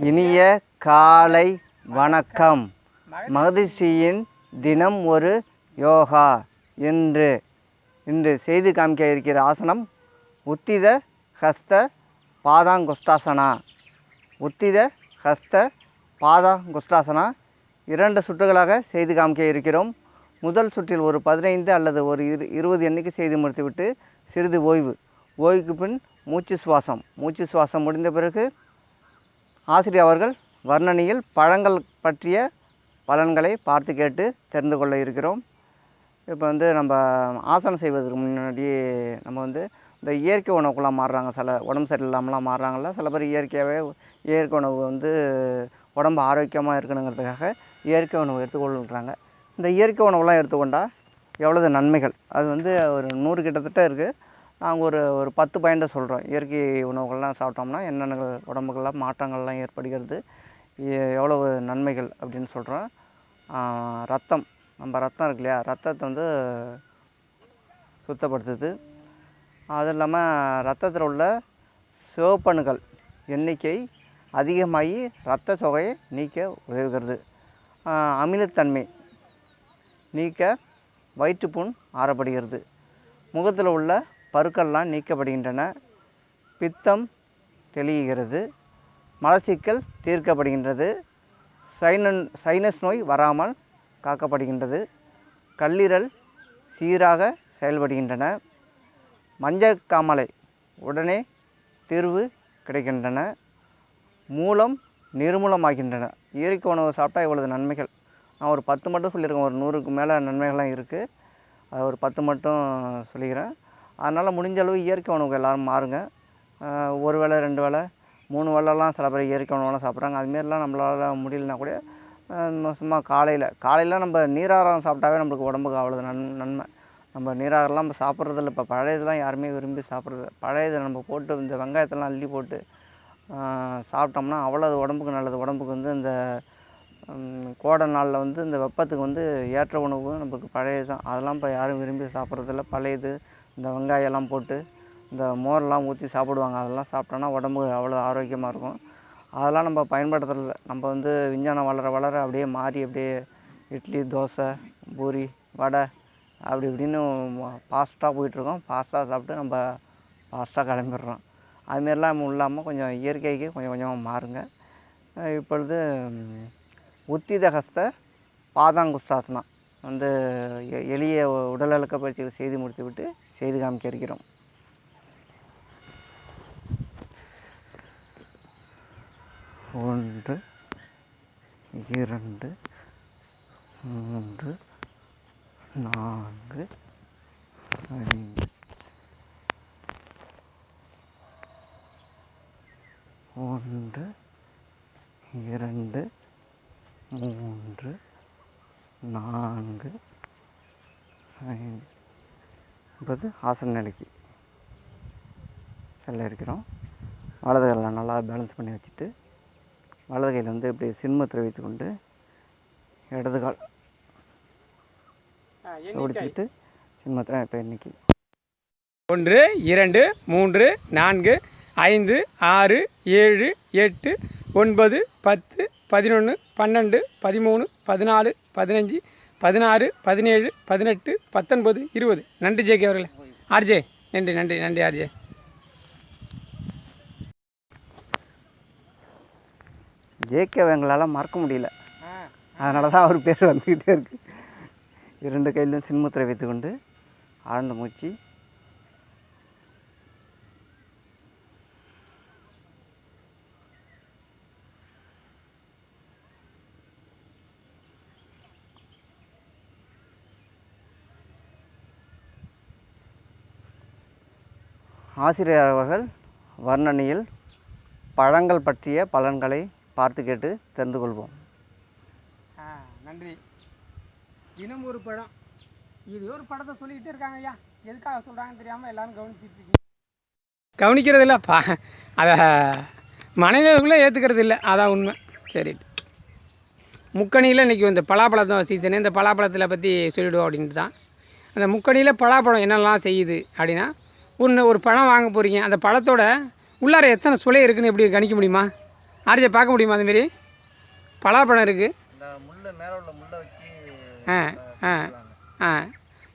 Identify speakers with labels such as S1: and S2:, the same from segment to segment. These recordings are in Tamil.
S1: இனிய காலை வணக்கம். மகதிஷியின் தினம் ஒரு யோகா. என்று இன்று செய்து காமிக்க இருக்கிற ஆசனம் உத்தித ஹஸ்த பாதாங்குஷ்டாசனா. உத்தித ஹஸ்த பாதாங்குஷ்டாசனா. இரண்டு சுற்றுகளாக செய்து காமிக்க இருக்கிறோம். முதல் சுற்றில் ஒரு பதினைந்து அல்லது ஒரு இரு இருபது எண்ணிக்கை செய்து முடித்துவிட்டு சிறிது ஓய்வு. ஓய்வுக்கு பின் மூச்சு சுவாசம். மூச்சு சுவாசம் முடிந்த பிறகு ஆசிரியர் அவர்கள் வர்ணனையில் பழங்கள் பற்றிய பலன்களை பார்த்து கேட்டு தெரிந்து கொள்ள இருக்கிறோம். இப்போ வந்து நம்ம ஆசனம் செய்வதற்கு முன்னாடி நம்ம வந்து இந்த இயற்கை உணவுக்குலாம் மாறுறாங்க. சில உடம்பு சரியில்லாமலாம் மாறுறாங்கல்ல. சில பேர் இயற்கையாகவே இயற்கை உணவு வந்து உடம்பு ஆரோக்கியமாக இருக்கணுங்கிறதுக்காக இயற்கை உணவு எடுத்துக்கொள்ளுறாங்க இந்த இயற்கை உணவுலாம் எடுத்துக்கொண்டால் எவ்வளவு நன்மைகள்? அது வந்து ஒரு நூறு கிட்டத்தட்ட இருக்குது நாங்கள் ஒரு ஒரு பத்து பாயிண்ட்டை சொல்கிறோம் இயற்கை உணவுகள்லாம் சாப்பிட்டோம்னா என்னென்ன உடம்புக்கெல்லாம் மாற்றங்கள்லாம் ஏற்படுகிறது எவ்வளவு நன்மைகள் அப்படின்னு சொல்கிறோம் ரத்தம் நம்ம ரத்தம் இருக்கு இல்லையா? ரத்தத்தை வந்து சுத்தப்படுத்துது. அதுவும் இல்லாமல் ரத்தத்தில் உள்ள சிவப்பணுக்கள் எண்ணிக்கை அதிகமாகி ரத்த தொகையை நீக்க உதவுகிறது. அமிலத்தன்மை நீக்க வயிற்றுப்புண் ஆறப்படுகிறது. முகத்தில் உள்ள பருக்கள்லாம் நீக்கப்படுகின்றன. பித்தம் தெளிகிறது. மலச்சிக்கல் தீர்க்கப்படுகின்றது. சைனன் சைனஸ் நோய் வராமல் காக்கப்படுகின்றது. கல்லீரல் சீராக செயல்படுகின்றன. மஞ்சக்காமலை உடனே தீர்வு கிடைக்கின்றன. மூலம் நிர்மூலமாகின்றன. இயற்கை உணவு சாப்பிட்டா இவ்வளவு நன்மைகள். நான் ஒரு பத்து மட்டும் சொல்லியிருக்கேன். ஒரு நூறுக்கு மேலே நன்மைகள்லாம் இருக்குது அது ஒரு பத்து மட்டும் சொல்லிக்கிறேன். அதனால் முடிஞ்ச அளவு இயற்கை உணவுக்கு எல்லோரும் மாறுங்க. ஒரு வேளை ரெண்டு வேளை மூணு வேளைலாம் சில பேர் இயற்கை உணவுலாம் சாப்பிட்றாங்க. அதுமாரிலாம் நம்மளால் முடியலனா கூட சும்மா காலையில் காலையில் நம்ம நீராகாரம் சாப்பிட்டாவே நம்மளுக்கு உடம்புக்கு அவ்வளோ நன் நன்மை. நம்ம நீராகாரம்லாம் நம்ம சாப்பிட்றதில்ல. இப்போ பழையதெல்லாம் யாருமே விரும்பி சாப்பிட்றது பழையதை நம்ம போட்டு இந்த வெங்காயத்தெல்லாம் அள்ளி போட்டு சாப்பிட்டோம்னா அவ்வளோ அது உடம்புக்கு நல்லது. உடம்புக்கு வந்து இந்த கோடை நாளில் வந்து இந்த வெப்பத்துக்கு வந்து ஏற்ற உணவு நமக்கு பழையது தான் அதெல்லாம் இப்போ யாரும் விரும்பி சாப்பிட்றதில்ல. பழையது இந்த வெங்காயம் எல்லாம் போட்டு இந்த மோரெல்லாம் ஊற்றி சாப்பிடுவாங்க. அதெல்லாம் சாப்பிட்டோன்னா உடம்பு அவ்வளோ ஆரோக்கியமாக இருக்கும். அதெல்லாம் நம்ம பயன்படுத்துறதில்ல. நம்ம வந்து விஞ்ஞானம் வளர வளர அப்படியே மாறி அப்படியே இட்லி தோசை பூரி வடை அப்படி இப்படின்னு ஃபாஸ்ட்டாக போயிட்டுருக்கோம் ஃபாஸ்ட்டாக சாப்பிட்டு நம்ம ஃபாஸ்ட்டாக கிளம்பிடுறோம். அதுமாரிலாம் இல்லாமல் கொஞ்சம் இயற்கைக்கு கொஞ்சம் கொஞ்சமாக மாறுங்க. இப்பொழுது ம், உத்தித ஹஸ்த பாதாங்குஸ்தாசனா வந்து எளிய உடல் அழுக்க பயிற்சிகள் செய்து முடித்துவிட்டு செய்து காமிக்க இருக்கிறோம் ஒன்று இரண்டு மூன்று நான்கு ஐந்து. ஒன்று இரண்டு மூன்று நான்கு ஐந்து. என்பது ஆசன நிலைக்கு செல்ல இருக்கிறோம். வலது கையில் நல்லா பேலன்ஸ் பண்ணி வச்சுட்டு வலது கையில் வந்து இப்படி சின்மத்தில் வைத்துக்கொண்டு இடது கால் பிடிச்சிக்கிட்டு சின்மத்தில் இப்போ இன்னைக்கு
S2: ஒன்று இரண்டு மூன்று நான்கு ஐந்து ஆறு ஏழு எட்டு ஒன்பது பத்து பதினொன்று பன்னெண்டு பதிமூணு பதினாலு பதினஞ்சு பதினாறு பதினேழு பதினெட்டு பத்தொன்பது இருபது. நன்றி ஜேகே அவர்களே. ஆர்ஜே நன்றி நன்றி நன்றி ஆர்ஜே.
S1: ஜேகே எங்களால் மறக்க முடியல. அதனால தான் அவர் பேர் வந்துக்கிட்டே இருக்கு. இரண்டு கையிலும் சின்முத்திரை வைத்துக்கொண்டு ஆழ்ந்த மூச்சு ஆசிரியர் அவர்கள் வர்ணனையில் பழங்கள் பற்றிய பலன்களை பார்த்து கேட்டு தெரிந்து கொள்வோம்.
S2: ஆ நன்றி. தினம் ஒரு படம். இது ஒரு படத்தை சொல்லிக்கிட்டே இருக்காங்க ஐயா. எதுக்காக சொல்கிறாங்கன்னு தெரியாமல் எல்லாரும் கவனிச்சிட்டு இருக்கீங்க. கவனிக்கிறது இல்லை பா. அதை மனிதர்களுக்குள்ளே ஏற்றுக்கிறது இல்லை. அதான் உண்மை. சரி. முக்கணியில் இன்றைக்கி இந்த பலாப்பழம் சீசனு இந்த பலாப்பழத்தில் பற்றி சொல்லிவிடுவோம் அப்படின்ட்டு தான் அந்த முக்கணியில் பலாப்பழம் என்னெல்லாம் செய்யுது அப்படின்னா ஒன்று ஒரு பழம் வாங்க போகிறீங்க அந்த பழத்தோட உள்ளார எத்தனை சுளை இருக்குன்னு எப்படி கணிக்க முடியுமா? ஆர்ஜே பார்க்க முடியுமா அதுமாரி பலாப்பழம் இருக்குது ஆ ஆ ஆ.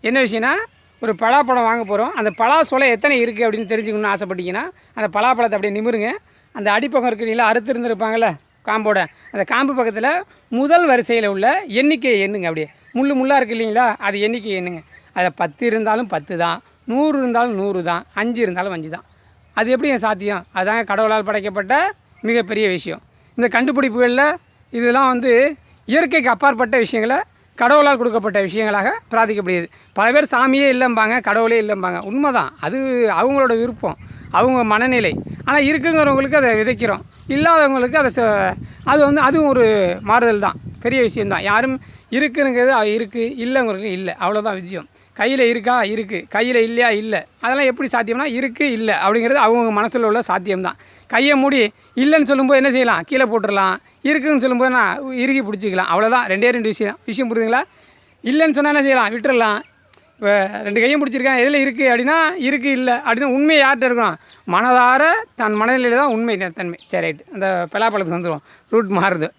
S2: என்ன விஷயம்னா ஒரு பலாப்பழம் வாங்க போகிறோம் அந்த பலா சொலை எத்தனை இருக்குது அப்படின்னு தெரிஞ்சுக்கணும்னு ஆசைப்பட்டீங்கன்னா அந்த பலாப்பழத்தை அப்படியே நிமிருங்க. அந்த அடிப்பக்கம் இருக்கிறீங்களா அறுத்து இருந்திருப்பாங்கல்ல காம்போட. அந்த காம்பு பக்கத்தில் முதல் வரிசையில் உள்ள எண்ணிக்கை எண்ணுங்க அப்படியே. முள்ளு முள்ளாக இருக்கு இல்லைங்களா அது எண்ணிக்கை எண்ணுங்க. அதில் பத்து இருந்தாலும் பத்து தான் நூறு இருந்தாலும் நூறு தான் அஞ்சு இருந்தாலும் அஞ்சு தான். அது எப்படி சாத்தியம்? அதுதான் கடவுளால் படைக்கப்பட்ட மிகப்பெரிய விஷயம். இந்த கண்டுபிடிப்புகளில் இதெல்லாம் வந்து இயற்கைக்கு அப்பாற்பட்ட விஷயங்களை கடவுளால் கொடுக்கப்பட்ட விஷயங்களாக பிரார்த்திக்கப்படுகிறது. பல பேர் சாமியே இல்லைம்பாங்க கடவுளே இல்லைம்பாங்க. உண்மைதான். அது அவங்களோட விருப்பம். அவங்க மனநிலை. ஆனால் இருக்குங்கிறவங்களுக்கு அதை விதைக்கிறோம். இல்லாதவங்களுக்கு அதை ச- அது வந்து அதுவும் ஒரு மாறுதல் தான். பெரிய விஷயம்தான். யாரும் இருக்குங்கிறது இருக்குது இல்லைங்கிறது இல்லை. அவ்வளோதான் விஷயம் கையில் இருக்கா? இருக்குது கையில் இல்லையா? இல்லை. அதெல்லாம் எப்படி சாத்தியம்னா இருக்குது இல்லை அப்படிங்கிறது அவங்கவுங்க மனசில் உள்ள சாத்தியம்தான். கையை மூடி இல்லைன்னு சொல்லும்போது என்ன செய்யலாம்? கீழே போட்டுடலாம் இருக்குன்னு சொல்லும்போது நான் இறுகி பிடிச்சிக்கலாம். அவ்வளோதான் ரெண்டே ரெண்டு விஷயம் விஷயம் புரியுதுங்களா? இல்லைன்னு சொன்னால் என்ன செய்யலாம்? விட்டுறலாம். இப்போ ரெண்டு கையும் பிடிச்சிருக்கேன் எதில் இருக்குது அப்படின்னா இருக்குது இல்லை அப்படின்னு உண்மை யார்கிட்ட இருக்கணும்? மனதார தன் மனநிலையில் தான் உண்மை தன்மை. சரி ரைட் அந்த பலாப்பழத்துக்கு வந்துடும் ரூட் மாறுது.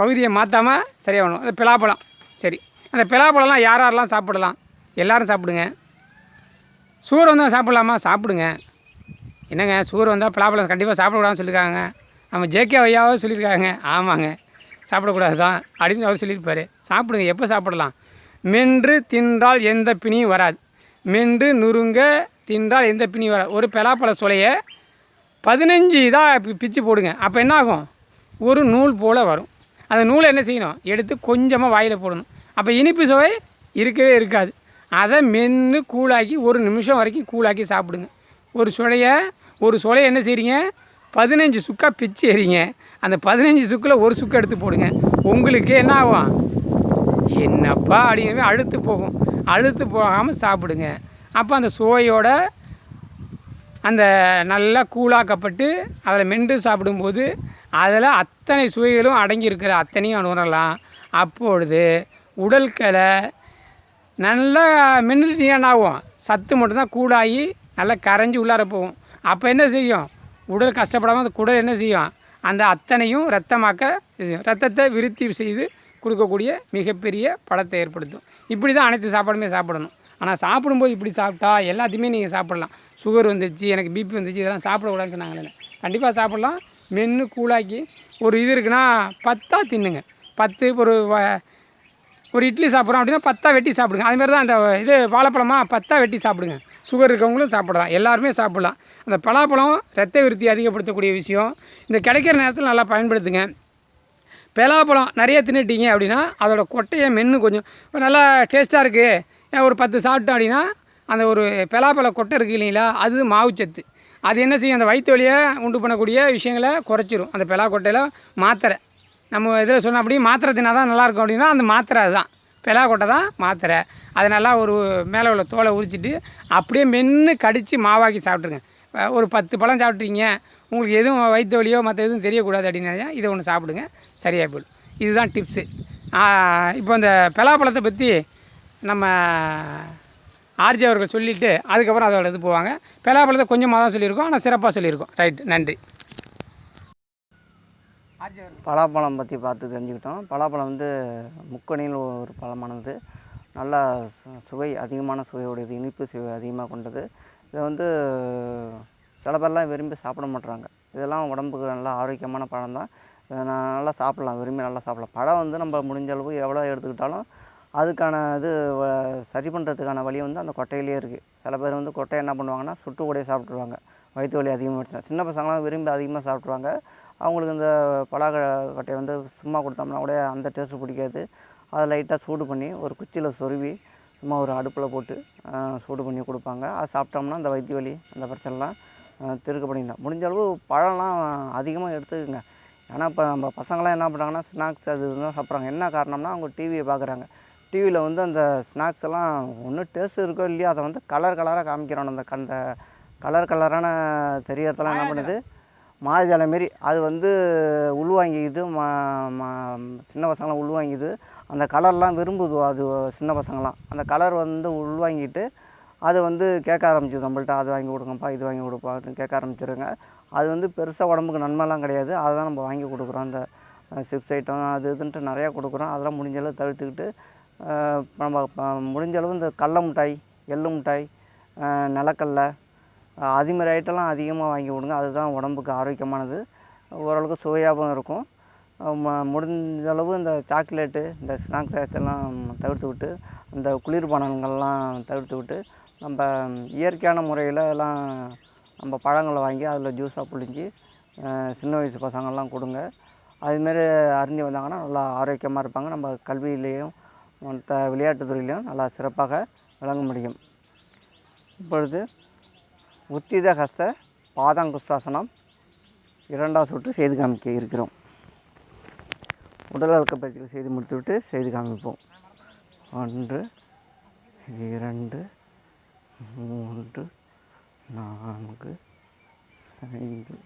S2: பகுதியை மாற்றாமல் சரியாகணும் அந்த பிலாப்பழம். சரி. அந்த பலாப்பழம்லாம் யார் யாரெல்லாம் சாப்பிடலாம்? எல்லோரும் சாப்பிடுங்க. சூர் வந்தால் சாப்பிட்லாமா? சாப்பிடுங்க. என்னங்க சூர் வந்தால் பலாப்பழம் கண்டிப்பாக சாப்பிடக்கூடாதுன்னு சொல்லியிருக்காங்க நம்ம ஜேகே ஐயாவோ சொல்லியிருக்காங்க ஆமாங்க. சாப்பிடக்கூடாது தான் அப்படின்னு அவர் சொல்லியிருப்பார். சாப்பிடுங்க எப்போ சாப்பிடலாம்? மென்று தின்றால் எந்த பிணியும் வராது. மென்று நுறுங்க தின்றால் எந்த பிணியும் வராது. ஒரு பலாப்பழ சுலையை பதினஞ்சு இதாக பிச்சு போடுங்க. அப்போ என்ன ஆகும் ஒரு நூல் போல் வரும். அந்த நூலை என்ன செய்யணும்? எடுத்து கொஞ்சமாக வாயில் போடணும். அப்போ இனிப்பு சுவை இருக்கவே இருக்காது. அதை மென்று கூழாக்கி ஒரு நிமிஷம் வரைக்கும் கூழாக்கி சாப்பிடுங்க. ஒரு சுளையை ஒரு சுளையை என்ன செய்றீங்க? பதினஞ்சு சுக்கா பிச்சு எறிங்க. அந்த பதினஞ்சு சுக்கில் ஒரு சுக்கு எடுத்து போடுங்க. உங்களுக்கு என்ன ஆகும்? என்னப்பா அப்படிங்கிறவே அழுத்து போகும். அழுத்து போகாமல் சாப்பிடுங்க. அப்போ அந்த சுவையோட அந்த நல்லா கூழாக்கப்பட்டு அதில் மென்று சாப்பிடும்போது அதில் அத்தனை சுவைகளும் அடங்கியிருக்கிற அத்தனையும் உணரலாம் அப்பொழுது உடல்களை நல்லா மென்னுட்டு என்ன ஆகும். சத்து மட்டும்தான் கூடாகி நல்லா கரைஞ்சி உள்ளார போகும். அப்போ என்ன செய்யும்? உடல் கஷ்டப்படாமல் அந்த குடல் என்ன செய்யும்? அந்த அத்தனையும் ரத்தமாக்க செய்யும். ரத்தத்தை விருத்தி செய்து கொடுக்கக்கூடிய மிகப்பெரிய படத்தை ஏற்படுத்தும். இப்படி தான் அனைத்து சாப்பாடுமே சாப்பிடணும். ஆனால் சாப்பிடும்போது இப்படி சாப்பிட்டா எல்லாத்தையுமே நீங்கள் சாப்பிடலாம். சுகர் வந்துச்சு எனக்கு பிபி வந்துச்சு இதெல்லாம் சாப்பிடக்கூடாதுன்னு சொன்னாங்களே கண்டிப்பாக சாப்பிடலாம். மென்று கூழாக்கி ஒரு இது இருக்குன்னா பத்தாக தின்னுங்க. பத்து ஒரு வ- ஒரு இட்லி சாப்பிட்றோம் அப்படின்னா பத்தா வெட்டி சாப்பிடுங்க. அது மாதிரி தான் அந்த இது வாழைப்பழமாக பத்தா வெட்டி சாப்பிடுங்க. சுகர் இருக்கவங்களும் சாப்பிடலாம். எல்லாருமே சாப்பிடலாம். அந்த பலாப்பழம் ரத்த விருத்தி அதிகப்படுத்தக்கூடிய விஷயம். இந்த கிடைக்கிற நேரத்தில் நல்லா பயன்படுத்துங்க. பலாப்பழம் நிறைய தின்னுட்டீங்க அப்படின்னா அதோட கொட்டையை மென்று கொஞ்சம் நல்லா டேஸ்ட்டாக இருக்குது ஒரு பத்து சாப்பிட்டோம் அப்படின்னா அந்த ஒரு பலாப்பழ கொட்டை இருக்குது இல்லைங்களா? அது மாவுச்சத்து அது என்ன செய்யும்? அந்த வயிற்று வலியை உண்டு பண்ணக்கூடிய விஷயங்களை குறைச்சிரும். அந்த பலா கொட்டையில் மாத்திரை. நம்ம இதில் சொன்ன அப்படியே மாத்திரை தின்னா தான் நல்லாயிருக்கும் அப்படின்னா அந்த மாத்திரை அதுதான். பெலா கொட்டை தான் மாத்திரை. அதை நல்லா ஒரு மேலே உள்ள தோலை உரிச்சிட்டு அப்படியே மென்று கடித்து மாவாக்கி சாப்பிட்ருங்க ஒரு பத்து பழம் சாப்பிட்றீங்க உங்களுக்கு எதுவும் வயிற்று வலியோ மற்ற எதுவும் தெரியக்கூடாது அப்படின்னா இதை ஒன்று சாப்பிடுங்க. சரியாக போயிடும். இதுதான் டிப்ஸு இப்போ இந்த பலாப்பழத்தை பற்றி நம்ம ஆர்ஜி அவர்கள் சொல்லிவிட்டு அதுக்கப்புறம் அதோட இது போவாங்க. பலாப்பழத்தை கொஞ்சமாக தான் சொல்லியிருக்கோம். ஆனால் சிறப்பாக சொல்லியிருக்கோம். ரைட். நன்றி.
S1: பலாப்பழம் பற்றி பார்த்து தெரிஞ்சுக்கிட்டோம். பலாப்பழம் வந்து முக்கணியில் ஒரு பழமானது. நல்லா சு- சுவை அதிகமான சுவையுடையது இனிப்பு சுவை அதிகமாக கொண்டது. இதை வந்து சில பேர்லாம் விரும்பி சாப்பிட மாட்றாங்க. இதெல்லாம் உடம்புக்கு நல்லா ஆரோக்கியமான பழம் தான். இதை நான் நல்லா சாப்பிட்லாம். விரும்பி நல்லா சாப்பிடலாம். பழம் வந்து நம்ம முடிஞ்ச அளவு எவ்வளோ எடுத்துக்கிட்டாலும் அதுக்கான இது வ- சரி பண்ணுறதுக்கான வழி வந்து அந்த கொட்டையிலேயே இருக்குது சில பேர் வந்து கொட்டையை என்ன பண்ணுவாங்கன்னா சுட்டு கூடையே சாப்பிட்ருவாங்க வயிற்று வலி அதிகமாக சின்ன பசங்களாம் விரும்பி அதிகமாக சாப்பிட்ருவாங்க அவங்களுக்கு இந்த பலாக கொட்டையை வந்து சும்மா கொடுத்தோம்னா கூட அந்த டேஸ்ட்டு பிடிக்காது. அதை லைட்டாக சூடு பண்ணி ஒரு குச்சியில் சொருவி சும்மா ஒரு அடுப்பில் போட்டு சூடு பண்ணி கொடுப்பாங்க. அது சாப்பிட்டோம்னா அந்த வயிற்று வலி அந்த பிரச்சனைலாம் திருக்க பண்ணிடலாம் முடிஞ்ச அளவு பழம்லாம் அதிகமாக எடுத்துக்கங்க. ஏன்னா இப்போ நம்ம பசங்களாம் என்ன பண்ணுறாங்கன்னா ஸ்நாக்ஸ் அது இதுதான் சாப்பிட்றாங்க. என்ன காரணம்னா அவங்க டிவியை பார்க்குறாங்க. டிவியில் வந்து அந்த ஸ்நாக்ஸ் எல்லாம் ஒன்றும் டேஸ்ட் இருக்கோ இல்லையோ அதை வந்து கலர் கலராக காமிக்கிறான் அந்த அந்த கலர் கலரான தெரியறதெல்லாம் என்ன பண்ணுது? மாயாஜாலம் மாரி அது வந்து உள்வாங்கிக்குது மா மா சின்ன பசங்களாம் உள்வாங்கிது அந்த கலர்லாம் விரும்புது அது சின்ன பசங்களாம். அந்த கலர் வந்து உள்வாங்கிட்டு அது வந்து கேட்க ஆரம்பிச்சிது நம்மள்ட்ட அது வாங்கி கொடுங்கப்பா இது வாங்கி கொடுப்பான்னு கேட்க ஆரம்பிச்சிருங்க. அது வந்து பெருசாக உடம்புக்கு நன்மைலாம் கிடையாது. அதை தான் நம்ம வாங்கி கொடுக்குறோம். அந்த சிப்ஸ் ஐட்டம் அது இதுன்ட்டு நிறையா கொடுக்குறோம். அதெல்லாம் முடிஞ்ச அளவு தவிர்த்துக்கிட்டு நம்ம முடிஞ்சளவு இந்த கடல மிட்டாய் எள்ளு மிட்டாய் அஹ், நிலக்கடலை அஹ், ஐட்டம்லாம் அதிகமாக வாங்கி கொடுங்க. அதுதான் உடம்புக்கு ஆரோக்கியமானது. ஓரளவுக்கு சுவையாகவும் இருக்கும். ம- முடிஞ்ச அளவு இந்த சாக்லேட்டு இந்த ஸ்நாக்ஸ் எல்லாம் தவிர்த்து விட்டு இந்த குளிர்பானங்கள்லாம் தவிர்த்து விட்டு நம்ம இயற்கையான முறையில் எல்லாம் நம்ம பழங்களை வாங்கி அதில் ஜூஸாக புழிஞ்சி சின்ன வயசு பசங்கள்லாம் கொடுங்க. அதுமாரி அறிஞ்சு வந்தாங்கன்னா நல்லா ஆரோக்கியமாக இருப்பாங்க. நம்ம கல்வியிலேயும் மற்ற விளையாட்டு துறையிலையும் நல்லா சிறப்பாக விளங்க முடியும். இப்பொழுது உத்தித ஹஸ்த பாதாங்குஸ்தாசனம் இரண்டாவது சுற்று செய்து காமிக்க இருக்கிறோம். உடல் அழுக்க பயிற்சிகள் செய்து முடித்துவிட்டு செய்து காமிப்போம். ஒன்று இரண்டு மூன்று நான்கு ஐந்து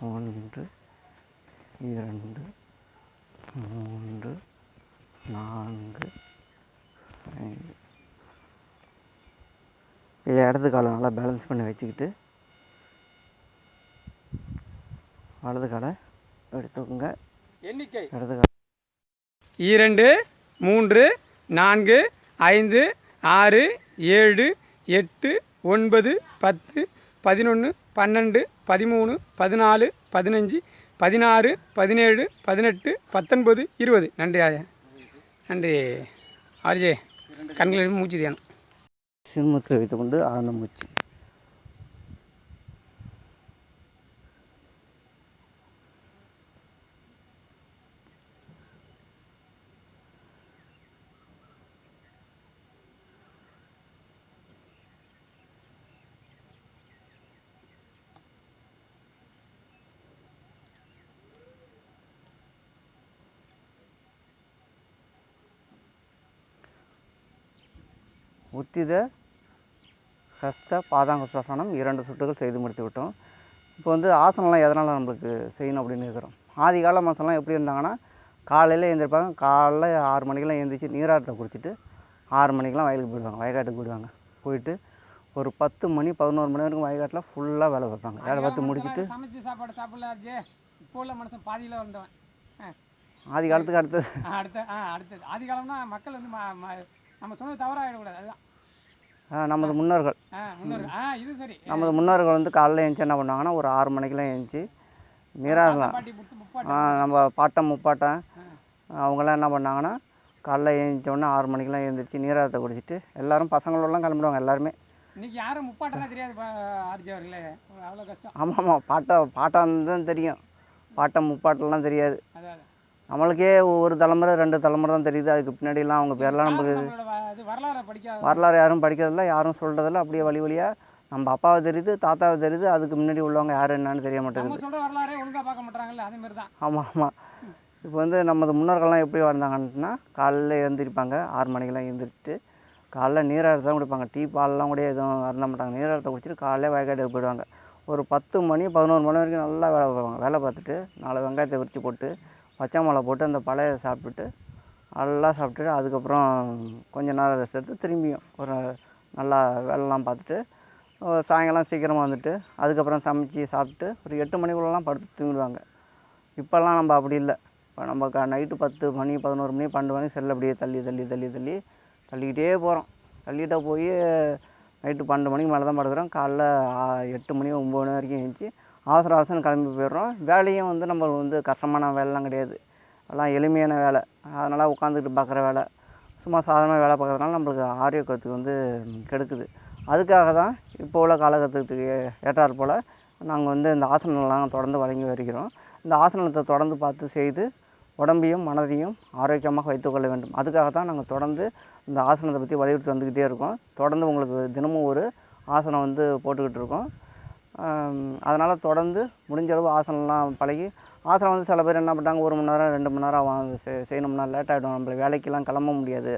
S1: ஒன்று இரண்டு மூன்று நான்கு ஐந்து. இடது காலை நல்லா பேலன்ஸ் பண்ணி வச்சுக்கிட்டு வலது காலை எடுத்துக்கோங்க.
S2: எண்ணிக்கை.
S1: இடது காலை.
S2: இரண்டு மூன்று நான்கு ஐந்து ஆறு ஏழு எட்டு ஒன்பது பத்து பதினொன்று பன்னெண்டு பதிமூணு பதினாலு பதினஞ்சு பதினாறு பதினேழு பதினெட்டு பத்தொன்பது இருபது. நன்றி ஆயா. நன்றி. ஆர்ஜே கண்களில் மூச்சு தியானம்
S1: சின்முத்தில் வைத்துக்கொண்டு ஆனந்தம் மூச்சு உத்தித ஹஸ்த பாதாங்குசாசனம் இரண்டு சுட்டுகள் செய்து முடித்து விட்டோம் இப்போ வந்து ஆசனம்லாம் எதனால் நம்மளுக்கு செய்யணும் அப்படின்னு இருக்கிறோம் ஆதி கால மனுஷன்லாம் எப்படி இருந்தாங்கன்னா காலையில் எழுந்திருப்பாங்க காலைல ஆறு மணிக்கெல்லாம் எழுந்திரிச்சு நீராட்டத்தை குடிச்சிட்டு ஆறு மணிக்கெல்லாம் வயலுக்கு போயிடுவாங்க வயக்காட்டுக்கு போயிடுவாங்க. போயிட்டு ஒரு பத்து மணி பதினோரு மணி வரைக்கும் வயக்காட்டில் ஃபுல்லாக வேலை பார்ப்பாங்க. வேலை பார்த்து முடிச்சுட்டு
S2: சமைச்சு சாப்பாடு சாப்பிடல ஆர்ஜே இப்போ உள்ள மனுஷன் பாதியில் வந்தவன்.
S1: ஆதி காலத்துக்கு அடுத்தது.
S2: அடுத்த ஆ அடுத்தது. ஆதி காலம்னா மக்கள் வந்து நம்ம சொன்னது தவறாகிடக்கூடாது அதுதான்.
S1: நமது முன்னோர்கள். நமது முன்னோர்கள் வந்து காலைல எழுந்துச்சு என்ன பண்ணுவாங்கன்னா ஒரு ஆறு மணிக்கெல்லாம் எழுந்துச்சி நீராடலாம் நம்ம பாட்டம் முப்பாட்டம். அவங்கெல்லாம் என்ன பண்ணாங்கன்னா காலைல எழுந்திரிச்சோடனே ஆறு மணிக்கெல்லாம் எழுந்திரிச்சு நீராட்டத்தை குடிச்சிட்டு எல்லாரும் பசங்களோடலாம் கிளம்பிடுவாங்க எல்லாருமே.
S2: இன்னைக்கு யாரும் முப்பாட்டெல்லாம் தெரியாது ஆர்ஜி அவ்வளோ கஷ்டம்.
S1: ஆமாம் ஆமாம் பாட்டம் பாட்டம் தான் தெரியும். பாட்டம் முப்பாட்டெல்லாம் தெரியாது. நம்மளுக்கே ஒரு தலைமுறை ரெண்டு தலைமுறை தான் தெரியுது. அதுக்கு பின்னாடிலாம் அவங்க பேர்லாம் நமக்கு
S2: வரலாறை
S1: யாரும் படிக்கிறதில்ல யாரும் சொல்கிறதில்ல அப்படியே வழி வழியாக நம்ம அப்பாவை தெரியுது தாத்தாவை தெரியுது அதுக்கு முன்னாடி உள்ளவங்க யார் என்னன்னு தெரிய மாட்டேங்குது. ஆமாம் ஆமாம் இப்போ வந்து நமது முன்னோர்கள்லாம் எப்படி வாழ்ந்தாங்கன்னா காலையில் எழுந்திருப்பாங்க ஆறு மணிக்கெல்லாம் எழுந்திரிச்சிட்டு காலைல நீராடத்தை தான் குடிப்பாங்க. டீ பால்லாம் கூட எதுவும் அருந்த மாட்டாங்க. நீராடத்தை குடிச்சிட்டு காலைல வயக்காட்டுக்கு போயிடுவாங்க. ஒரு பத்து மணி பதினோரு மணி வரைக்கும் நல்லா வேலை பார்ப்பாங்க. வேலை பார்த்துட்டு நாலு வெங்காயத்தை விரித்து போட்டு பச்சை மிளகா போட்டு அந்த பழைய சாப்பிட்டுட்டு நல்லா சாப்பிட்டுட்டு அதுக்கப்புறம் கொஞ்ச நேரம் ரெஸ்ட் எடுத்து திரும்பியும் ஒரு நல்லா வேலைலாம் பார்த்துட்டு சாயங்காலம் சீக்கிரமாக வந்துட்டு அதுக்கப்புறம் சமைச்சு சாப்பிட்டு ஒரு எட்டு மணிக்குள்ளலாம் படுத்து தூங்கிடுவாங்க. இப்போல்லாம் நம்ம அப்படி இல்லை. இப்போ நம்ம க நைட்டு பத்து மணி பதினோரு மணி பன்னெண்டு மணி செல்ல அப்படியே தள்ளி தள்ளி தள்ளி தள்ளி தள்ளிக்கிட்டே போகிறோம். தள்ளிகிட்டே போய் நைட்டு பன்னெண்டு மணிக்கு மேலே தான் படுக்கிறோம். காலைல எட்டு மணி ஒம்பது மணி வரைக்கும் எழுந்துச்சி அவசர அவசரம் கிளம்பி போயிடுறோம். வேலையும் வந்து நம்ம வந்து கஷ்டமான வேலைலாம் கிடையாது. எல்லாம் எளிமையான வேலை. அதனால் உட்காந்துக்கிட்டு பார்க்குற வேலை. சும்மா சாதாரணமாக வேலை பார்க்கறதுனால நம்மளுக்கு ஆரோக்கியத்துக்கு வந்து கெடுக்குது. அதுக்காக தான் இப்போ உள்ள காலகட்டத்துக்கு ஏற்றாற் போல் நாங்கள் வந்து இந்த ஆசனம்லாம் தொடர்ந்து வழங்கி வருகிறோம். இந்த ஆசனத்தை தொடர்ந்து பார்த்து செய்து உடம்பையும் மனதையும் ஆரோக்கியமாக வைத்துக்கொள்ள வேண்டும். அதுக்காக தான் நாங்கள் தொடர்ந்து இந்த ஆசனத்தை பற்றி வலியுறுத்தி வந்துக்கிட்டே இருக்கோம். தொடர்ந்து உங்களுக்கு தினமும் ஒரு ஆசனம் வந்து போட்டுக்கிட்டு இருக்கோம். அதனால் தொடர்ந்து முடிஞ்ச அளவு ஆசனம்லாம் பழகி ஆசிரம் வந்து சில பேர் என்ன பண்ணுறாங்க ஒரு மணி நேரம் ரெண்டு மணி நேரம் ஆகும் செய்- செய்யணும்னா லேட் ஆகிடும் நம்மளை வேலைக்கெல்லாம் கிளம்ப முடியாது.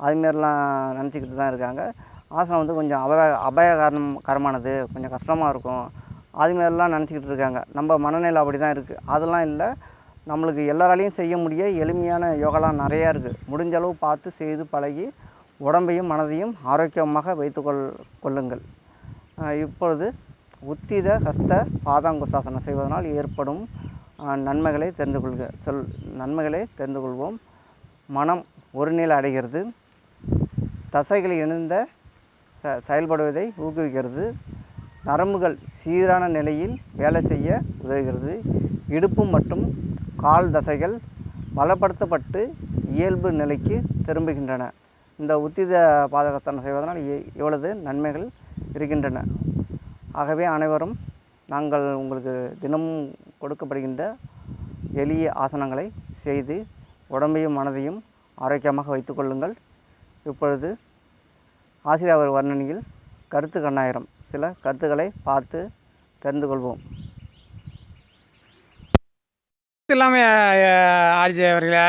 S1: அதுமாரிலாம் நினச்சிக்கிட்டு தான் இருக்காங்க. ஆசிரம் வந்து கொஞ்சம் அபய அபாயகாரம் கரமானது கொஞ்சம் கஷ்டமாக இருக்கும். அதுமாரிலாம் நினச்சிக்கிட்டு இருக்காங்க. நம்ம மனநிலை அப்படி தான் இருக்குது அதெல்லாம் இல்லை. நம்மளுக்கு எல்லாராலையும் செய்ய முடிய எளிமையான யோகாலாம் நிறையா இருக்குது முடிஞ்ச அளவு பார்த்து செய்து பழகி உடம்பையும் மனதையும் ஆரோக்கியமாக வைத்துக்கொள் கொள்ளுங்கள். இப்பொழுது உத்தித சஸ்த பாதாங்குசாசனம் செய்வதனால் ஏற்படும் நன்மைகளை தெரிந்து கொள்க. சொல் நன்மைகளை தெரிந்து கொள்வோம். மனம் ஒருநிலை அடைகிறது. தசைகள் இணைந்த ச செயல்படுவதை ஊக்குவிக்கிறது. நரம்புகள் சீரான நிலையில் வேலை செய்ய உதவுகிறது. இடுப்பு மற்றும் கால் தசைகள் பலப்படுத்தப்பட்டு இயல்பு நிலைக்கு திரும்புகின்றன. இந்த உத்தித பாதகத்தனம் செய்வதனால் இவ்வளவு நன்மைகள் இருக்கின்றன. ஆகவே அனைவரும் நாங்கள் உங்களுக்கு தினமும் கொடுக்கப்படுகின்ற எளிய ஆசனங்களை செய்து உடம்பையும் மனதையும் ஆரோக்கியமாக வைத்துக்கொள்ளுங்கள் இப்பொழுது ஆசிரியர் அவர் வர்ணனையில் கருத்து கண்ணாயிரம். சில கருத்துக்களை பார்த்து தெரிந்து கொள்வோம்.
S2: இல்லாமல் ஆர்ஜி அவர்களே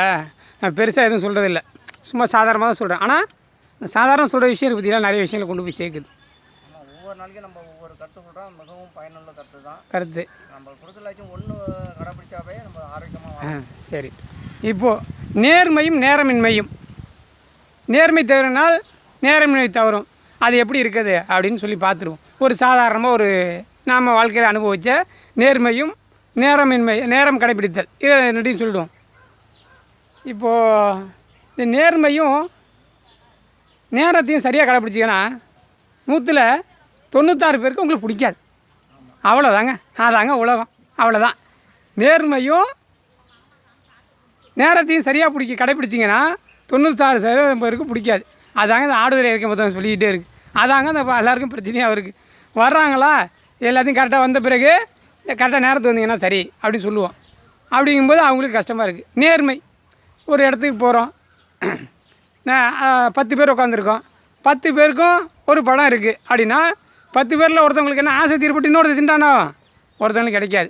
S2: நான் பெருசாக எதுவும் சொல்கிறதில்ல சும்மா சாதாரணமாக தான் சொல்கிறேன் ஆனால் இந்த சாதாரண சொல்கிற விஷயம் பற்றிலாம் நிறைய விஷயங்களை கொண்டு போய் சேர்க்குது.
S1: ஒவ்வொரு நாளைக்கும் நம்ம ஒவ்வொரு கருத்து சொல்கிறோம் மிகவும் பயனுள்ள கருத்து தான்
S2: கருத்து.
S1: நம்ம ஒன்று கடைப்பிடிச்சாவே நம்ம ஆரோக்கியமாக
S2: சரி. இப்போது நேர்மையும் நேரமின்மையும். நேர்மை தவறினால் நேரமின்மை தவறும். அது எப்படி இருக்குது அப்படின்னு சொல்லி பார்த்துருவோம். ஒரு சாதாரணமாக ஒரு நாம் வாழ்க்கையில் அனுபவித்த நேர்மையும் நேரமின்மை நேரம் கடைப்பிடித்தல். இதை சொல்லிடுவோம். இப்போது இந்த நேர்மையும் நேரத்தையும் சரியாக கடைப்பிடிச்சிங்கன்னா நூற்றில் தொண்ணூத்தாறு பேருக்கு உங்களுக்கு பிடிக்காது. அவ்வளோதாங்க அதாங்க உலகம். அவ்வளோதான் நேர்மையும் நேரத்தையும் சரியாக பிடிக்க கடைப்பிடிச்சிங்கன்னா தொண்ணூத்தாறு சதவீதம் பேருக்கு பிடிக்காது. அதாங்க இந்த ஆடுதுறை இருக்க மொத்தம் சொல்லிக்கிட்டே இருக்குது அதாங்க இந்த எல்லாருக்கும் பிரச்சனையாக இருக்குது வர்றாங்களா? எல்லாத்தையும் கரெக்டாக வந்த பிறகு கரெக்டாக நேரத்துக்கு வந்தீங்கன்னா சரி அப்படின்னு சொல்லுவோம். அப்படிங்கும்போது அவங்களுக்கு கஷ்டமாக இருக்குது நேர்மை. ஒரு இடத்துக்கு போகிறோம் பத்து பேர் உட்காந்துருக்கோம் பத்து பேருக்கும் ஒரு படம் இருக்குது அப்படின்னா பத்து பேரில் ஒருத்தவங்களுக்கு என்ன ஆசை தீர்ப்பட்டு இன்னொருத்தர் தின்றானோ ஒருத்தவங்களுக்கு கிடைக்காது.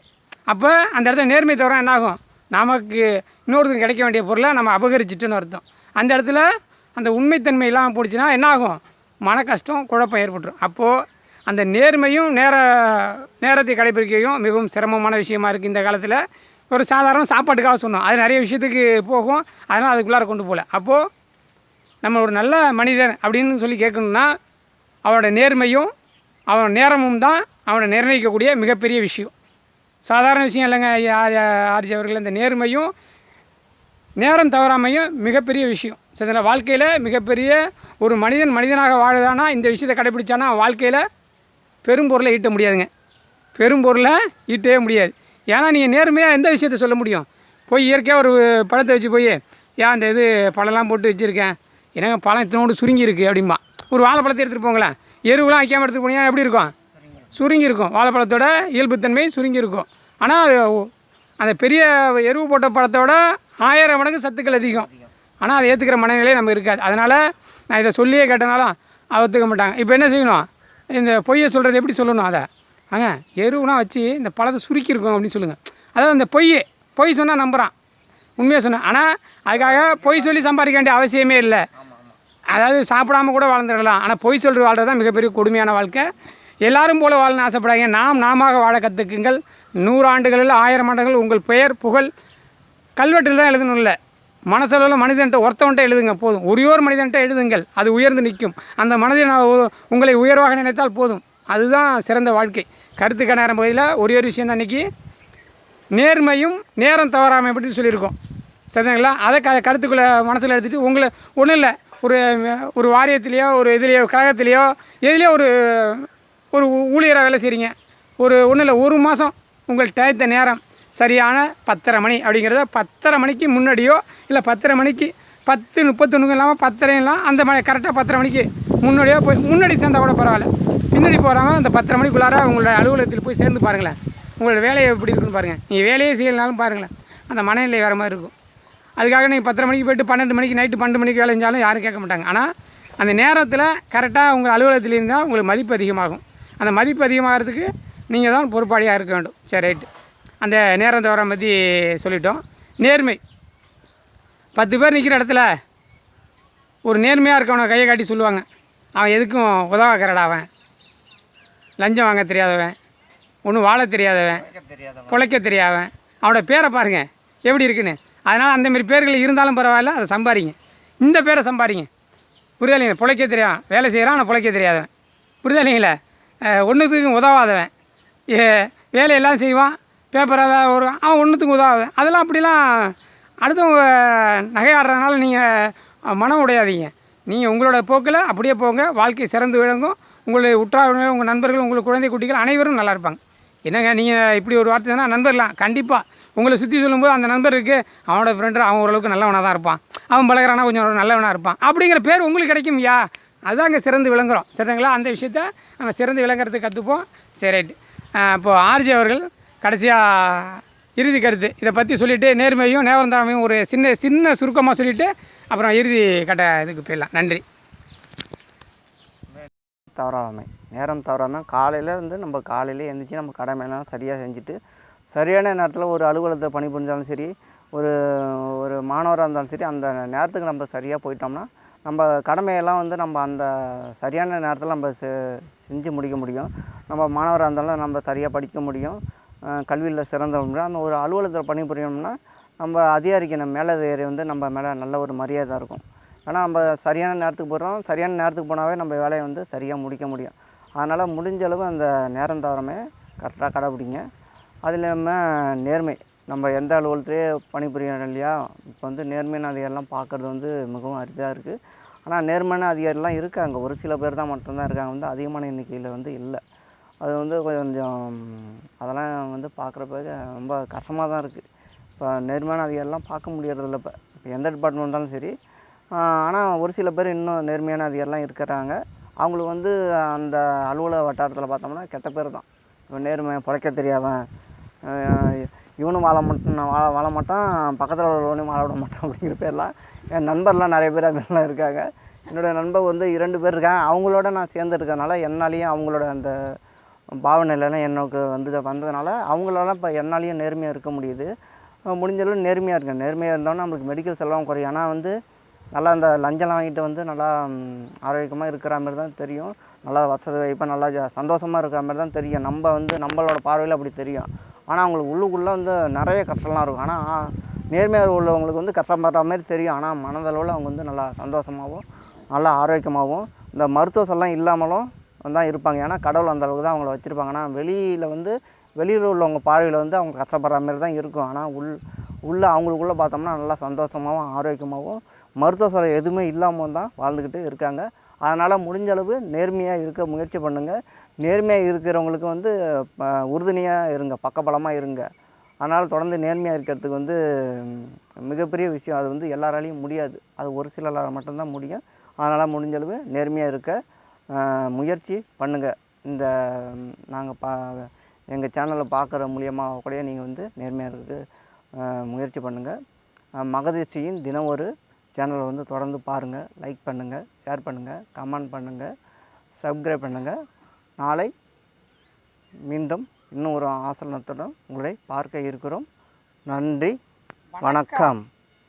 S2: அப்போ அந்த இடத்துல நேர்மை தவிர என்ன ஆகும்? நமக்கு இன்னொருத்தருக்கு கிடைக்க வேண்டிய பொருளை நம்ம அபகரிச்சிட்டுன்னு அர்த்தம். அந்த இடத்துல அந்த உண்மைத்தன்மை இல்லாமல் போச்சுன்னா என்ன ஆகும்? மன கஷ்டம் குழப்பம் ஏற்பட்டுரும். அப்போது அந்த நேர்மையும் நேர நேரத்தை கடைபிடிக்கவும் மிகவும் சிரமமான விஷயமா இருக்குது இந்த காலத்தில். ஒரு சாதாரண சாப்பாட்டுக்காக சொன்னோம். அது நிறைய விஷயத்துக்கு போகும். அதனால் அதுக்குள்ளார கொண்டு போகல. அப்போது நம்ம ஒரு நல்ல மனிதன் அப்படின்னு சொல்லி கேட்கணுன்னா அவரோட நேர்மையும் அவன் நேரமும் தான் அவனை நிர்ணயிக்கக்கூடிய மிகப்பெரிய விஷயம். சாதாரண விஷயம் இல்லைங்க. ஆர்ஜி அவர்கள் இந்த நேர்மையும் நேரம் தவறாமையும் மிகப்பெரிய விஷயம். சரிங்களா வாழ்க்கையில் மிகப்பெரிய ஒரு மனிதன் மனிதனாக வாழுதானா இந்த விஷயத்தை கடைப்பிடிச்சானா வாழ்க்கையில் பெரும் பொருளை ஈட்ட முடியாதுங்க. பெரும் பொருளை ஈட்டவே முடியாது. ஏன்னா நீங்கள் நேர்மையாக எந்த விஷயத்தை சொல்ல முடியும்? போய் இயற்கையாக ஒரு பழத்தை வச்சு போய் ஏன் அந்த இது பழம்லாம் போட்டு வச்சுருக்கேன். என்னங்க பழம் இத்தனோடு சுருங்கியிருக்கு? அப்படிம்பா. ஒரு வாழைப்பழத்தை எடுத்துகிட்டு போங்களேன். எருவுலாம் வைக்காமல் எடுத்து போனீங்கன்னா எப்படி இருக்கும்? சுருங்கி இருக்கும் வாழைப்பழத்தோட இயல்புத்தன்மை சுருங்கி இருக்கும் ஆனால் அது அந்த பெரிய எருவு போட்ட பழத்தோட ஆயிரம் மடங்கு சத்துக்கள் அதிகம். ஆனால் அதை ஏற்றுக்கிற மனநிலையே நமக்கு இருக்காது. அதனால் நான் இதை சொல்லியே கேட்டனாலும் அதை ஒத்துக்க மாட்டாங்க. இப்போ என்ன செய்யணும்? இந்த பொய்யை சொல்கிறது எப்படி சொல்லணும் அதை? ஆங்க எருவுலாம் வச்சு இந்த பழத்தை சுருக்கியிருக்கோம் அப்படின்னு சொல்லுங்கள் அதாவது அந்த பொய் பொய் சொன்னால் நம்புகிறான் உண்மையாக சொன்னேன் ஆனால் அதுக்காக பொய் சொல்லி சம்பாதிக்க வேண்டிய அவசியமே இல்லை. அதாவது சாப்பிடாம கூட வாழ்ந்துடலாம். ஆனால் பொய் சொல்கிற வாழ்கிறது தான் மிகப்பெரிய கொடுமையான வாழ்க்கை. எல்லாரும் போல வாழணும்னு ஆசைப்படாதீங்க. நாம் நாம வாழ கற்றுக்குங்கள் நூறு ஆண்டுகளில் ஆயிரம் ஆண்டுகள் உங்கள் பெயர் புகழ் கல்வெட்டில் தான் எழுதணும் இல்லை. மனசளவில் மனிதன்ட்ட ஒருத்தவன்ட்ட எழுதுங்க போதும். ஒரே ஒரு மனிதன்ட்ட எழுதுங்கள் அது உயர்ந்து நிற்கும். அந்த மனதை நான் உங்களை உயர்வாக நினைத்தால் போதும். அதுதான் சிறந்த வாழ்க்கை. கருத்து நேரம் பகுதியில் ஒரே ஒரு விஷயம் தான் இன்றைக்கி நேர்மையும் நேரம் தவறாமை பற்றி சொல்லியிருக்கோம். சரிங்களா அதை க கருத்துக்குள்ளே மனசில் எடுத்துகிட்டு உங்களை ஒன்றும் இல்லை. ஒரு ஒரு வாரியத்துலேயோ ஒரு இதுலேயோ கழகத்துலேயோ எதுலேயோ ஒரு ஒரு ஊழியராக வேலை செய்கிறீங்க ஒரு ஒன்றும் இல்லை. ஒரு மாதம் உங்கள் டயத்த நேரம் சரியான பத்தரை மணி அப்படிங்கிறத பத்தரை மணிக்கு முன்னாடியோ இல்லை பத்தரை மணிக்கு பத்து முப்பத்தொன்றுக்கும் இல்லாமல் பத்தரைலாம் அந்த மாதிரி கரெக்டாக பத்தரை மணிக்கு முன்னாடியோ போய் முன்னாடி சேர்ந்தா கூட பரவாயில்ல. பின்னாடி போகிறாங்க அந்த பத்தரை மணிக்குள்ளார உங்களோட அலுவலகத்தில் போய் சேர்ந்து பாருங்களேன். உங்களோட வேலையை எப்படி இருக்குன்னு பாருங்கள் நீங்கள் வேலையே செய்யலனாலும் பாருங்களேன். அந்த மனநிலை வேறு மாதிரி இருக்கும். அதுக்காக நீங்கள் பத்தரை மணிக்கு போயிட்டு பன்னெண்டு மணிக்கு நைட்டு பன்னெண்டு மணிக்கு வேலை செஞ்சாலும் யாரும் கேட்க மாட்டாங்க. ஆனால் அந்த நேரத்தில் கரெக்டாக உங்கள் அலுவலகத்தில் இருந்தால் உங்களுக்கு மதிப்பு அதிகமாகும். அந்த மதிப்பு அதிகமாகிறதுக்கு நீங்கள் தான் பொறுப்பாளியாக இருக்க வேண்டும். சரி ரைட்டு அந்த நேரம் தவறம் பற்றி சொல்லிட்டோம். நேர்மை. பத்து பேர் நிற்கிற இடத்துல ஒரு நேர்மையாக இருக்கவனை கையை காட்டி சொல்லுவாங்க. அவன் எதுக்கும் உதவாக்கிறடா அவன். லஞ்சம் வாங்க தெரியாதவன். ஒன்றும் வாழ தெரியாதவன். பிழைக்க தெரியாதவன். அவனோட பேரை பாருங்க. எப்படி இருக்குன்னு? அதனால் அந்தமாரி பேர்கள் இருந்தாலும் பரவாயில்ல அதை சம்பாதிங்க. இந்த பேரை சம்பாதிங்க. புரியுதா பிழைக்க தெரியும் வேலை செய்கிறான் ஆனால் பிழைக்க தெரியாதவன். புரியுதா இல்லைங்களா? ஒன்றுத்துக்கும் உதவாதவன். ஏ வேலையெல்லாம் செய்வான் பேப்பரால் ஒரு அவன் ஒன்றுத்துக்கும் உதவாதவன். அதெல்லாம் அப்படிலாம் அடுத்தவங்க நகையாடுறதுனால நீங்கள் மனம் உடையாதீங்க. நீங்கள் உங்களோட போக்கில் அப்படியே போங்க வாழ்க்கை சிறந்து விளங்கும். உங்களுடைய உற்றார் உங்கள் நண்பர்கள் உங்கள் குழந்தை குட்டிகள் அனைவரும் நல்லா இருப்பாங்க. என்னங்க நீங்கள் இப்படி ஒரு வார்த்தை சொன்னால் நண்பர்லாம் கண்டிப்பாக உங்களை சுற்றி சொல்லும்போது அந்த நண்பர் இருக்குது அவனோட ஃப்ரெண்டு அவன் ஓரளவுக்கு நல்லவனாக தான் இருப்பான். அவன் பழகிறானா கொஞ்சம் நல்லவனாக இருப்பான். அப்படிங்கிற பேர் உங்களுக்கு கிடைக்கும் கிடைக்கும்யா அதுதாங்க சிறந்து விளங்குறோம். சரிங்களா அந்த விஷயத்த நம்ம சிறந்து விளங்குறதுக்கு கற்றுப்போம் சரி ரைட்டு இப்போது ஆர்ஜி அவர்கள் கடைசியாக இறுதி கருத்து. இதை பற்றி சொல்லிவிட்டு நேர்மையும் நேவரந்தாமையும் ஒரு சின்ன சின்ன சுருக்கமாக சொல்லிவிட்டு அப்புறம் இறுதி கட்ட இதுக்கு போயிடலாம். நன்றி.
S1: தவறாமை. நேரம் தவறாமல் காலையில் வந்து நம்ம காலையில் எழுந்திரிச்சி நம்ம கடமையெல்லாம் சரியாக செஞ்சுட்டு சரியான நேரத்தில் ஒரு அலுவலகத்தில் பணிபுரிஞ்சாலும் சரி ஒரு ஒரு மாணவராக இருந்தாலும் சரி அந்த நேரத்துக்கு நம்ம சரியாக போயிட்டோம்னா நம்ம கடமையெல்லாம் வந்து நம்ம அந்த சரியான நேரத்தில் நம்ம செ செஞ்சு முடிக்க முடியும். நம்ம மாணவராக இருந்தாலும் நம்ம சரியாக படிக்க முடியும். கல்வியில் சிறந்த முடியும் அந்த ஒரு அலுவலகத்தில் பணிபுரியணும்னா நம்ம அதிகாரிக்கு நம்ம மேலதிகாரி வந்து நம்ம மேலே நல்ல ஒரு மரியாதை இருக்கும். ஏன்னா நம்ம சரியான நேரத்துக்கு போகிறோம் சரியான நேரத்துக்கு போனாவே நம்ம வேலையை வந்து சரியாக முடிக்க முடியும். அதனால் முடிஞ்ச அளவு அந்த நேரம் தவறாமே கரெக்டாக கடைப்பிடிங்க அது இல்லாமல் நேர்மை. நம்ம எந்த அலுவலகத்துலேயே பணிபுரியணும் இல்லையா? இப்போ வந்து நேர்மையான அதிகாரிலாம் பார்க்குறது வந்து மிகவும் அரிதாக இருக்குது ஆனால் நேர்மையான அதிகாரிலாம் இருக்காங்க. ஒரு சில பேர் தான் மட்டும்தான் இருக்காங்க. வந்து அதிகமான எண்ணிக்கையில் வந்து இல்லை. அது வந்து கொஞ்சம் அதெல்லாம் வந்து பார்க்குறப்ப ரொம்ப கஷ்டமாக தான் இருக்குது இப்போ நேர்மையான அதிகாரிலாம் பார்க்க முடியறதில்ல இப்போ. இப்போ எந்த டிபார்ட்மெண்ட் இருந்தாலும் சரி. ஆனால் ஒரு சில பேர் இன்னும் நேர்மையான அதிகாரிலாம் இருக்கிறாங்க. அவங்களுக்கு வந்து அந்த அலுவலக வட்டாரத்தில் பார்த்தோம்னா கெட்ட பேர் தான். இப்போ நேர்மை பிழைக்க தெரியாதவன் இவனும் வாழ மாட்டான் வாழ வாழ மாட்டான் பக்கத்தில் உள்ளவனையும் வாழ விட மாட்டான் அப்படிங்கிற பேர்லாம். என் நண்பர்லாம் நிறைய பேர் அப்படிலாம் இருக்காங்க. என்னோடய நண்பர் வந்து இரண்டு பேர் இருக்காங்க. அவங்களோட நான் சேர்ந்துருக்கறனால என்னாலேயும் அவங்களோட அந்த பாவனையிலலாம் எனக்கு வந்து வந்ததுனால அவங்களால இப்போ என்னாலேயும் நேர்மையாக இருக்க முடியுது. முடிஞ்சளவு முடிஞ்ச அளவு நேர்மையாக இருக்கேன். நேர்மையாக இருந்தோம்னா நம்மளுக்கு மெடிக்கல் செலவும் குறையும். ஆனால் வந்து நல்லா அந்த லஞ்சம்லாம் வாங்கிட்டு வந்து நல்லா ஆரோக்கியமாக இருக்கிற மாதிரி தான் தெரியும். நல்லா வசதி வாய்ப்பாக நல்லா சந்தோஷமாக இருக்கிற மாதிரி தான் தெரியும். நம்ம வந்து நம்மளோட பார்வையில் அப்படி தெரியும். ஆனால் அவங்களுக்கு உள்ளுக்குள்ளே வந்து நிறைய கஷ்டம்லாம் இருக்கும். ஆனால் நேர்மையாக உள்ளவங்களுக்கு வந்து கஷ்டப்படுற மாதிரி தெரியும். ஆனால் மனதளவில் அவங்க வந்து நல்லா சந்தோஷமாகவும் நல்லா ஆரோக்கியமாகவும் இந்த மருத்துவ செல்லாம் இல்லாமலும் தான் இருப்பாங்க. ஏன்னா கடவுள் அந்த அளவுக்கு தான் அவங்கள வச்சுருப்பாங்க. ஆனால் வெளியில் வந்து வெளியில் உள்ளவங்க பார்வையில் வந்து அவங்க கஷ்டப்படுற மாதிரி தான் இருக்கும். ஆனால் உள் உள்ளே அவங்களுக்குள்ளே பார்த்தோம்னா நல்லா சந்தோஷமாகவும் ஆரோக்கியமாகவும் மருத்துவ செலவு எதுவுமே இல்லாமல் தான் வாழ்ந்துக்கிட்டு இருக்காங்க. அதனால் முடிஞ்ச அளவு நேர்மையாக இருக்க முயற்சி பண்ணுங்கள் நேர்மையாக இருக்கிறவங்களுக்கு வந்து ப- உறுதுணையாக இருங்க பக்கபலமாக இருங்க. அதனால் தொடர்ந்து நேர்மையாக இருக்கிறதுக்கு வந்து மிகப்பெரிய விஷயம். அது வந்து எல்லாராலையும் முடியாது. அது ஒரு சிலரால் மட்டும்தான் முடியும். அதனால் முடிஞ்ச அளவு நேர்மையாக இருக்க முயற்சி பண்ணுங்கள் இந்த நாங்கள் பா எங்கள் சேனலை பார்க்குற மூலியமாக கூட நீங்கள் வந்து நேர்மையாக இருக்க முயற்சி பண்ணுங்கள் மகதிஷியின் தினம் ஒரு சேனலை வந்து தொடர்ந்து பாருங்கள் லைக் பண்ணுங்கள் ஷேர் பண்ணுங்கள் கமெண்ட் பண்ணுங்கள் சப்ஸ்கிரைப் பண்ணுங்கள் நாளை மீண்டும் இன்னும் ஒரு ஆசனத்துடன் உங்களை பார்க்க இருக்கிறோம். நன்றி வணக்கம்.